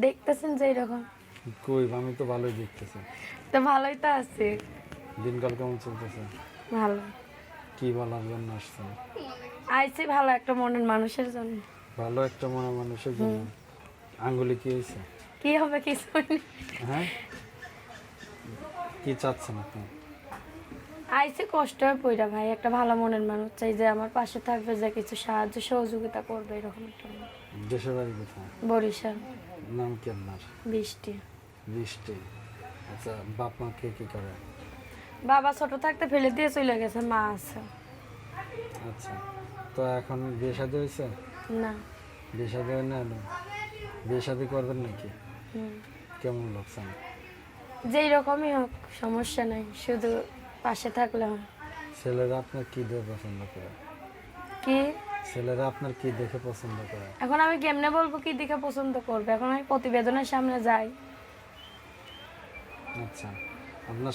দেখতেছেন যে এরকম? কই আমি তো ভালোই দেখতেছি। তো ভালোই তো আছে। দিনকাল কেমন চলতেছে? ভালো। কি বলার জন্য আসছেন আইছি ভালো একটা মনের মানুষের জন্য। ভালো একটা মনের মানুষের জন্য? আঙ্গুলি কি হয়েছে কি হবে কিছু। হ্যাঁ? কি চাচ্ছেন আপনি? আইছি কষ্ট হয়ে পইরা ভাই একটা ভালো মনের মানুষ চাই যে আমার পাশে থাকবে যে কিছু সাহায্য সহযোগিতা করবে এরকম একটা। দেশের বাড়ি কোথায়? বরিশাল। নাম কি আপনার বৃষ্টি। বৃষ্টি। আচ্ছা বাপ মা কে কি করে? বাবা ছোট থাকতে ফেলে দিয়ে চলে গেছে মা আছে। আচ্ছা তো এখন বিয়ে শাদী হয়েছে? না। বিয়ে শাদী হয় না? এলো? বিয়ে শাদী করবেন নাকি। কেমন লাগছেন যেই রকমই হোক সমস্যা নাই শুধু পাশে থাকলে হয়। ছেলেরা আপনার কি দিয়ে পছন্দ করে? কি? ছেলেরা আপনার কি দেখে পছন্দ করে? এখন আমি কেমনে বলব কি দেখে পছন্দ করবে? এখন আমি প্রতিবেদনের সামনে যাই। আচ্ছা আপনার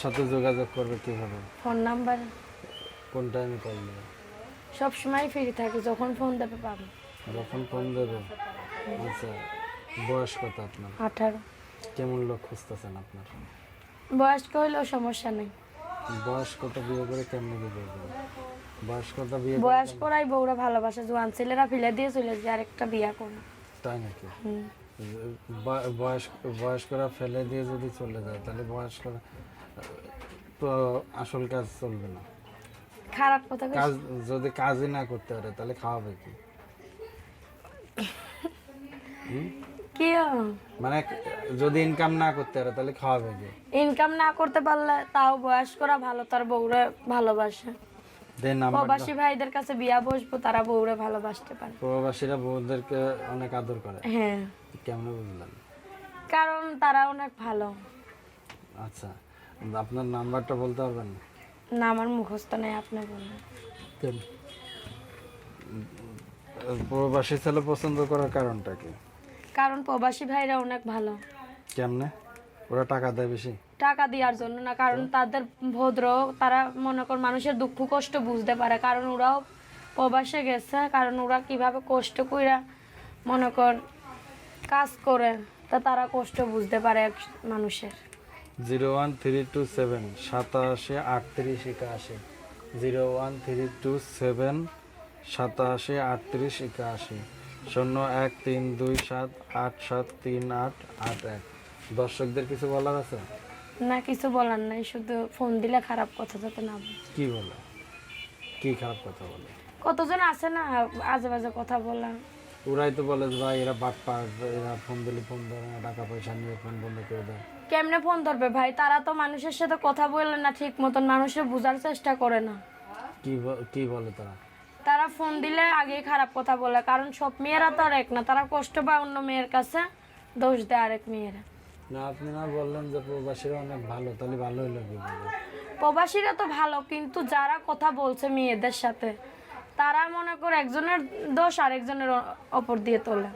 সাথে যোগাযোগ করবে কীভাবে? Phone number? কোন টাইমে কল দেবে সব সময় ফ্রি থাকি যখন ফোন দেবে পাবো। যখন ফোন দেবে? আচ্ছা বয়স কত আপনার? আঠারো। কেমন লোক খুঁজতেছেন আপনার? বয়স্ক হইলেও সমস্যা নেই। বয়স কত বিয়ে করে কেমনে বিয়ে করবেন? বয়স করাই বউরা ভালোবাসে জোয়ান ছেলেরা ফেলে দিয়ে চলে যায় আরেকটা বিয়া করে। তাই নাকি? বয়স বয়স করা ফেলে দিয়ে যদি চলে যায় তাহলে বয়স করা তো আসল কাজ চলবে না। খারাপ কথা কাজ যদি কাজই না করতে পারে তাহলে খাওয়াবে কি? মানে যদি ইনকাম না করতে পারে তাহলে খাওয়াবে কি? ইনকাম না করতে পারলে তাও বয়স করা ভালো তার বউরা ভালোবাসে। দেন প্রবাসী ভাইদের কাছে বিয়া বসবো তারা বউরা ভালোবাসতে পারে। প্রবাসীরা বউদেরকে অনেক আদর করে। হ্যাঁ। কেমন বুঝলেন? কারণ তারা অনেক ভালো। আচ্ছা আপনার নাম্বারটা বলতে পারবেন? না আমার মুখস্থ নেই আপনি বলুন। প্রবাসী ছেলে পছন্দ করার কারণটা কি? কারণ প্রবাসী ভাইরা অনেক ভালো। কেমনে? ওরা টাকা দেয় বেশি? টাকা দেওয়ার জন্য না কারণ তাদের ভদ্র তারা মনে কর মানুষের দুঃখ কষ্ট বুঝতে পারে কারণ ওরাও প্রবাসে গেছে কারণ ওরা কীভাবে কষ্ট কইরা মনে কর কাজ করে তা তারা কষ্ট বুঝতে পারে এক মানুষের। Zero one three two seven সাতাশি আটত্রিশ একাশি। Zero one three two seven সাতাশি আটত্রিশ একাশি। শূন্য এক তিন দুই সাত আট সাত তিন আট আট এক। দর্শকদের কিছু বলার আছে? না কিছু বলার নাই শুধু ফোন দিলে খারাপ কথা যাতে না বলে। কি বলে? কি খারাপ কথা বলে? কতজন আছে না আজে বাজে কথা বলা ওরাই তো বলে যে ভাই এরা বাট এরা ফোন দিলে ফোন ধরে না টাকা পয়সা নিয়ে ফোন বন্ধ করে দেয়। কেমনে ফোন ধরবে ভাই? তারা তো মানুষের সাথে কথা বলে না ঠিক মতন মানুষের বোঝার চেষ্টা করে না। কি ব- কি বলে তারা? তারা ফোন দিলে আগেই খারাপ কথা বলে কারণ সব মেয়েরা তো আর এক না তারা কষ্ট পায় অন্য মেয়ের কাছে দোষ দেয় আরেক মেয়েরা। না আপনি না বললেন যে প্রবাসীরা অনেক ভালো তাহলে ভালো হইল কি প্রবাসীরা তো ভালো কিন্তু যারা কথা বলছে মেয়েদের সাথে তারা মনে করে একজনের দোষ আরেকজনের ওপর দিয়ে তোলে।